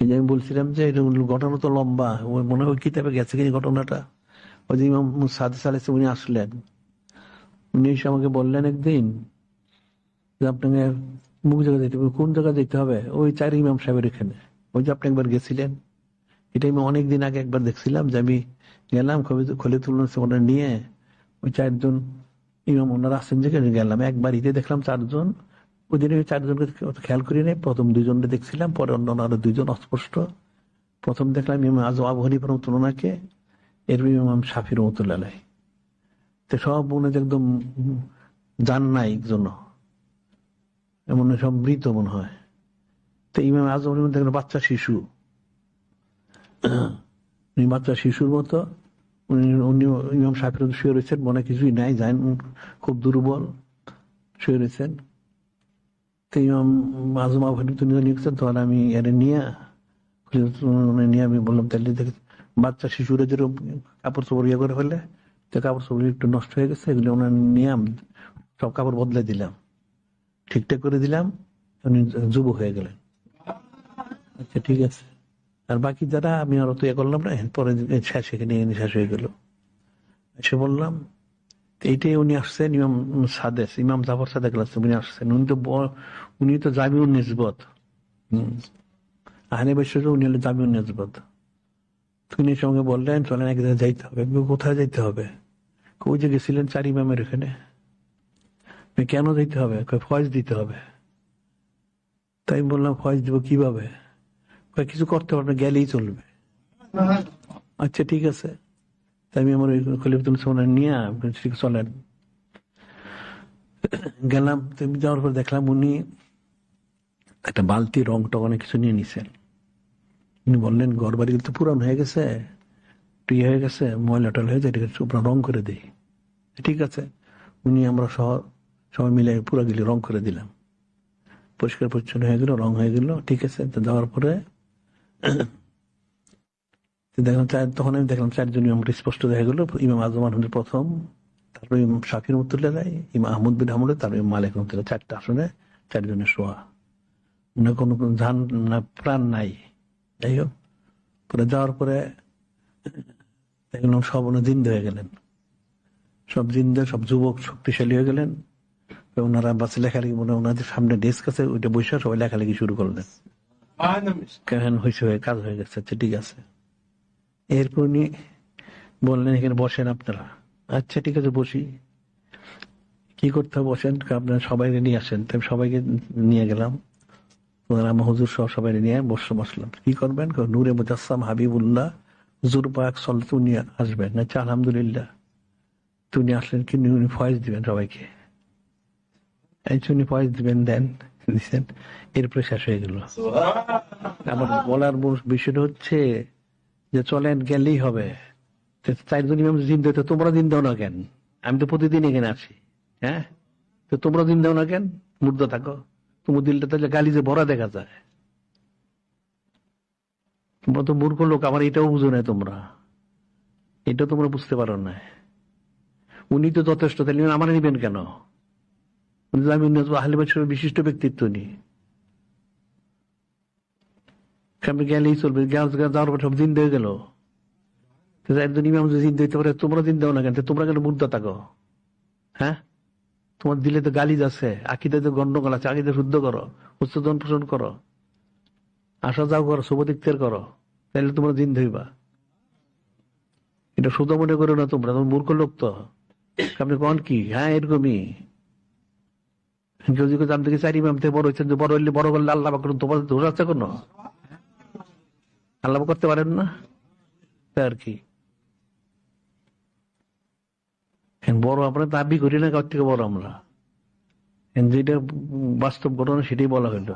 এই যে আমি বলছিলাম যে ঘটনা তো লম্বা। ওই মনে হয় কিতাবে গেছে কিনা ঘটনাটা। ওই যে ইমাম সাদে উনি আসলেন। উনি এসে আমাকে বললেন একদিন যে আপনাকে মুখ হবে। কোন জায়গা যেতে হবে? ওই চার ইমাম সাহেবের এখানে ওই যে আপনি একবার গেছিলেন। এটা আমি অনেকদিন আগে একবার দেখছিলাম যে আমি গেলাম খলে তুলন ওনার নিয়ে ওই চারজন ইমাম ওনারা আসছেন যেখানে গেলাম। একবার ঈদে দেখলাম চারজন। ওই দিনে চারজনকে খেয়াল করি নাই। প্রথম দুইজনকে দেখছিলাম, পরে অন্য আরও দুইজন অস্পষ্ট। প্রথম দেখলাম ইমাম আজ আবু হানিফার তুলনাকে এর ইমাম শাফির রহমতুল্লাহ তো সব মনে একদম জান নাই জন্য। এমন সব মৃত মনে হয়। তো ইমাম আজম দেখলেন বাচ্চা শিশু। উনি বাচ্চা শিশুর মতো। উনি ইমাম সাহেবের শুয়ে রয়েছেন, মনে কিছুই নাই যান খুব দুর্বল। শুয়ে রয়েছেন। ইমাম তখন আমি এর নিয়ে নিয়ে আমি বললাম তাহলে দেখে বাচ্চা শিশুরা যেরকম কাপড় চোপড় ইয়ে করে ফেলে তো কাপড় চোপড় একটু নষ্ট হয়ে গেছে ওনার নিয়ে সব কাপড় বদলে দিলাম ঠিকঠাক করে দিলাম উনি যুব হয়ে গেলেন আচ্ছা ঠিক আছে আর বাকি যারা আমি আর অত ইয়ে করলাম না পরে শেষ এখানে শেষ হয়ে গেল এসে বললাম তো এইটাই উনি আসছেন, ইমাম সাদেস ইমাম জাফর সাদেক উনি আসছেন। উনি তো উনি তো জামিউন নিসবত। হম। আহলে বৈশ্য উনি হলো জামিউন নিসবত। তিনি সঙ্গে বললেন, চলেন এক জায়গায় যাইতে হবে। কোথায় যাইতে হবে? ওই যে গেছিলেন চার ইমামের এখানে কেন যাইতে হবে? ফয়েজ দিতে হবে। তাই বললাম, ফয়েজ দিব কীভাবে? কিছু করতে পারবে, গেলেই চলবে। আচ্ছা ঠিক আছে। আমি আমার ওই খলিফতুল সোনার নিয়ে চলেন গেলাম। যাওয়ার পর দেখলাম উনি একটা বালতি, রং টং অনেক কিছু নিয়ে নিছেন। উনি বললেন, ঘর বাড়ি তো পুরান হয়ে গেছে ইয়ে হয়ে গেছে, ময়লা টল হয়ে যায় এটাকে রং করে দিই। ঠিক আছে। উনি আমরা সহ, সবাই মিলে পুরো গেলে রং করে দিলাম। পরিষ্কার পরিচ্ছন্ন হয়ে গেল, রং হয়ে গেল, ঠিক আছে। তো দেওয়ার পরে দেখলাম চার তখন আমি দেখলাম চারজন ইমাম স্পষ্ট দেখা গেল। ইমাম আজম আহমদের প্রথম তারপর ইমাম শাকির রহমতুল্লাহ রায় ইমাম আহমদ বিন আহমদ তারপর ইমাম মালিক রহমতুল্লাহ। চারটা আসনে চারজনের শোয়া। না কোনো ধান না প্রাণ নাই। যাই হোক পরে যাওয়ার পরে দেখলাম সব জিন্দা হয়ে গেলেন। সব জিন্দা সব যুবক শক্তিশালী হয়ে গেলেন। ওনারা বাসে লেখালেখি মনে ওনাদের সামনে ডেস্ক আছে ওইটা বৈশাখ সবাই লেখালেখি শুরু করলেন। কেন হয়েছে হয়ে কাজ হয়ে গেছে আচ্ছা ঠিক আছে। এরপর উনি বললেন এখানে বসেন আপনারা। আচ্ছা ঠিক আছে বসি। কি করতে হবে? বসেন আপনারা সবাইকে নিয়ে আসেন। তাই সবাইকে নিয়ে গেলাম। আমার হুজুর সহ সবাই নিয়ে বসে বসলাম। কি করবেন? নূরে মুজাসসাম হাবিবুল্লাহ হুজুর পাক সল্লত উনি আসবেন। আচ্ছা আলহামদুলিল্লাহ। তো উনি আসলেন কি? উনি ফয়েজ দিবেন সবাইকে। এই উনি ফয়েজ দিবেন দেন। দিচ্ছেন এরপরে শেষ হয়ে গেল। আমার বলার বিষয়টা হচ্ছে যে চলেন গেলেই হবে। চারজন ইমাম দিন দেয় তো তোমরা দিন দাও না কেন? আমি তো প্রতিদিন এখানে আছি হ্যাঁ? তো তোমরা দিন দাও না কেন? মুর্দা থাকো। তোমার দিলটা তাহলে গালি যে ভরা দেখা যায়। তোমরা তো মূর্খ লোক, আমার এটাও বুঝো না তোমরা। এটা তোমরা বুঝতে পারো না। উনি তো যথেষ্ট, তাহলে আমার নিবেন কেন? আমি বিশিষ্ট ব্যক্তিত্ব নি আপনি গেলেই চলবে যাওয়ার পর সব দিন দিয়ে গেল একজন ইমাম যদি দিন দিতে পারে তোমরা দিন দাও না কেন তোমরা কেন মুদ্রা থাকো হ্যাঁ তোমার দিলে তো গালি যাচ্ছে আকিদে তো গন্ডগোল আছে আকিদে শুদ্ধ করো উচ্চতন পোষণ করো আসা যাও করো শুভদিকতের করো তাহলে তোমরা দিন ধইবা এটা শুধু মনে করো না তোমরা তোমার মূর্খ লোক তো আপনি কন কি হ্যাঁ এরকমই যদি জান থেকে চারি বড় হচ্ছেন যে বড় হইলে বড় করলে আল্লাহ তোমার ধরে আছে কোনো আল্লাহ করতে পারেন না? আর কি। বড় আমরা দাবি করি না, কার থেকে বড় আমরা? যেটা বাস্তব ঘটনা সেটাই বলা হইল।